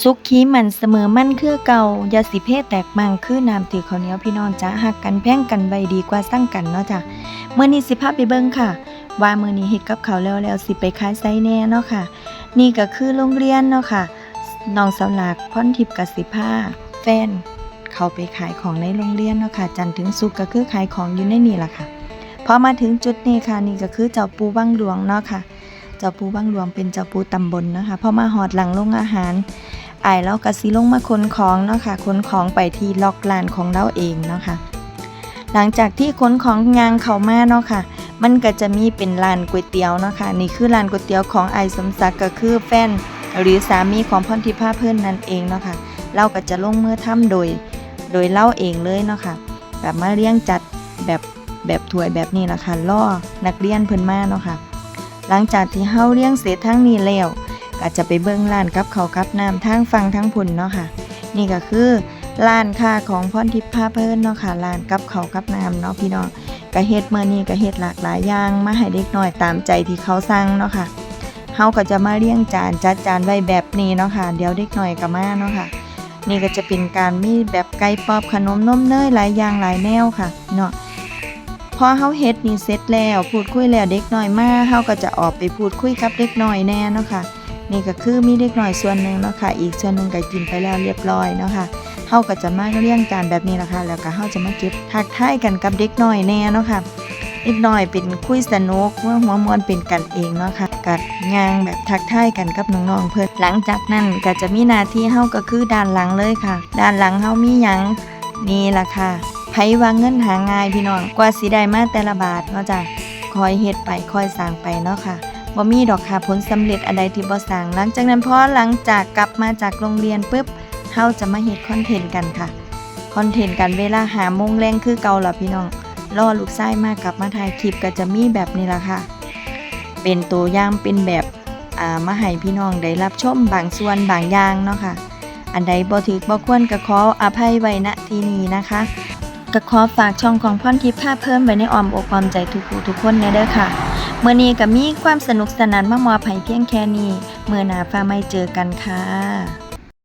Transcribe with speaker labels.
Speaker 1: สุขขีมันเสมอมั่นคือเก่ายาสิเพศแตกมังคือน้ำถือข้าวเหนียวพี่น้องจ้าหักกันแพ่งกันไว้ดีกว่าสร้างกันเนาะจ้ะเมื่อนี้สิพาไปเบิ่งค่ะ ว่าเมื้อนี้เฮ็ดกับเขาแล้วแล้วสิไปขายไสแน่เนาะค่ะ นี่ก็คือโรงเรียนเนาะค่ะน้องสาวหลักพรทิพย์กสิภาแฟนเขาไปขายของในโรงเรียนเนาะค่ะ จันถึงศุกก็คือขายของอยู่ในนี่แหละค่ะพอมาถึงจุดนี้ค่ะนี่ก็คือเจ้าปูวังหลวงเนาะค่ะ เจ้าปูวังหลวงเป็นเจ้าปูตำบลนะคะพอมาหอดหลังโรงอาหาร อายเราก็สิลงมาขนของเนาะค่ะขนของไปที่ล็อกลานของเราเองเนาะค่ะหลังจากที่ขนของงางเขามาเนาะค่ะ มันก็จะมีเป็นร้านก๋วยเตี๋ยวเนาะค่ะนี่คือร้านก๋วยเตี๋ยวของไอสมศักดิ์ก็คือแฟนหรือสามีของพรทิพาเพื่อนนั่นเองเนาะค่ะเราก็จะลงมือทำโดย โดยเล่าเองเลยเนาะค่ะแบบมาเลี้ยงจัดแบบแบบถ้วยแบบนี้ละค่ะล่อนักเรียนเพิ่นมาเนาะค่ะ หลังจากที่เฮาเลี้ยงเสร็จทั้งนี้แล้ว ก็จะไปเบิ่งร้านกับเขากับน้ำทางฟังทั้งพุ่นเนาะค่ะ นี่ก็คือร้านค้าของพรทิพย์พาเพิ่นเนาะค่ะร้านกับเขากับน้ำเนาะพี่น้องก็เฮ็ดเมื้อนี้ก็เฮ็ดหลากหลายอย่างมาให้เด็กน้อยตามใจที่เขาสั่งเนาะค่ะเฮาก็จะมาเรียงจานจัดจานไว้แบบนี้เนาะค่ะเดี๋ยวเด็กน้อยก็มาเนาะค่ะ นี่ก็จะเป็นการมีแบบไก่ปอบขนมนมเนยหลายอย่างหลายแนวค่ะเนาะพอเฮาเฮ็ดนี่เสร็จแล้ว พูดคุยแล้วเด็กน้อยมาเฮาก็จะออกไปพูดคุยกับเด็กน้อยแน่เนาะค่ะ นี่ก็คือมีเด็กน้อยส่วนหนึ่งเนาะค่ะ อีกส่วนหนึ่งก็กินไปแล้วเรียบร้อยเนาะค่ะเฮาก็จะมาเลี้ยงจานแบบนี้ละค่ะแล้วก็เฮาจะมาเก็บทักทายกันกับเด็กน้อยแน่เนาะค่ะเด็กน้อยเป็นคุยสนุกเมื่อหัวมวนเป็นกันเองเนาะค่ะกัดงางแบบทักทายกันกับน้องๆเพื่อนหลังจากนั้นก็จะมีหน้าที่เฮาก็คือด้านหลังเลยค่ะ ด้านหลังเฮามีหยังนี่ล่ะค่ะไผว่าเงินหาง่ายพี่น้องกว่าสิได้มาแต่ละบาทเนาะจ้ะคอยเฮ็ดไปคอยสร้างไปเนาะค่ะ บ่มีดอกค่ะผลสำเร็จอันใดที่บ่สร้างหลังจากนั้นพอหลังจากกลับมาจากโรงเรียนปุ๊บเฮาจะมาเฮ็ดคอนเทนต์กันค่ะคอนเทนต์กันเวลาหาโมงแรงคือเก่าล่ะพี่น้องรอลูกไส้มากกลับมาถ่ายคลิปก็จะมีแบบนี้ละค่ะ เป็นตัวอย่างเป็นแบบอ่ามาให้พี่น้องได้รับชมบางส่วนบางอย่างเนาะค่ะ อันใดบ่ถือบ่ควรก็ขออภัยไว้ณที่นี้นะคะก็ขอฝากช่องของพรทิพย์ค่าเพิ่มไว้ในอ้อมอกอ้อมใจทุกผู้ทุกคนแน่เด้อค่ะ เมื่อนี้ก็มีความสนุกสนานมามอบให้เพียงแค่นี้ เมื่อหน้าฟ้าไม่เจอกันค่ะ